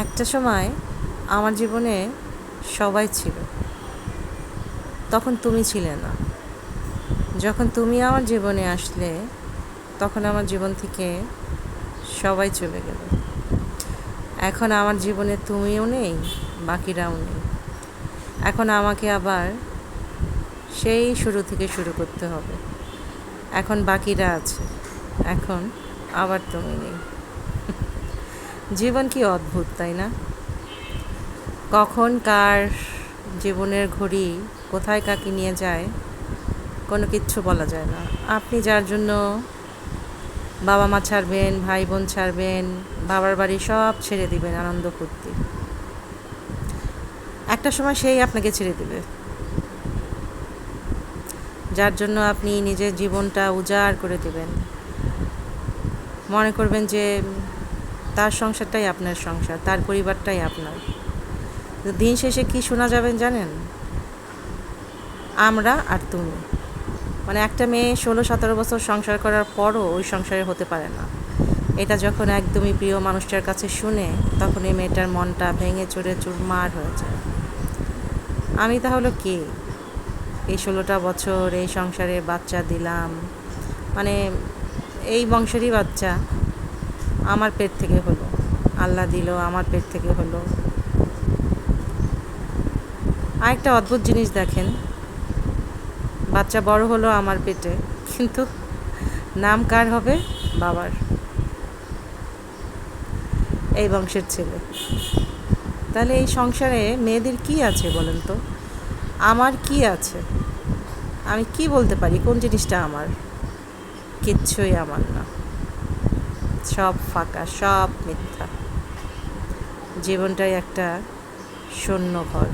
একটা সময় আমার জীবনে সবাই ছিল। তখন তুমি ছিলে না। যখন তুমি আমার জীবনে আসলে, তখন আমার জীবন থেকে সবাই চলে গেল। এখন আমার জীবনে তুমিও নেই, বাকিরাও নেই। এখন আমাকে আবার সেই শুরু থেকে শুরু করতে হবে। এখন বাকিরা আছে, এখন আবার তুমি নেই। জীবন কি অদ্ভুত, তাই না? কখন কার জীবনের ঘড়ি কোথায় কাকে নিয়ে যায়, কোনো কিচ্ছু বলা যায় না। আপনি যার জন্য বাবা মা ছাড়বেন, ভাই বোন ছাড়বেন, বাবার বাড়ি সব ছেড়ে দিবেন আনন্দ ফুর্তি। একটা সময় সেই আপনাকে ছেড়ে দিবে। যার জন্য আপনি নিজের জীবনটা উজাড় করে দেবেন। মনে করবেন যে তার সংসারটাই আপনার সংসার, তার পরিবারটাই আপনার। দিন শেষে কি শোনা যাবেন জানেন? আমরা আর তুমি। মানে একটা মেয়ে ষোলো সতেরো বছর সংসার করার পরও ওই সংসারে হতে পারে না। এটা যখন একদমই প্রিয় মানুষটার কাছে শুনে তখন এই মেয়েটার মনটা ভেঙে চড়ে চুরমার হয়ে যায়। আমি তাহলে কে? এই ষোলোটা বছর এই সংসারে বাচ্চা দিলাম। মানে এই বংশেরই বাচ্চা। আমার পেট থেকে হলো। আল্লাহ দিল, আমার পেট থেকে হলো। আরেকটা অদ্ভুত জিনিস দেখেন। বাচ্চা বড় হলো আমার পেটে, কিন্তু নাম কার হবে? বাবার। এই বংশের ছেলে। তাহলে এই সংসারে মেয়েদের কি আছে বলেন তো? আমার কি আছে? আমি কি বলতে পারি? কোন জিনিসটা আমার? কিচ্ছুই আমার না। সব ফাঁকা সব মিথ্যা। জীবনটাই একটা শূন্য ঘর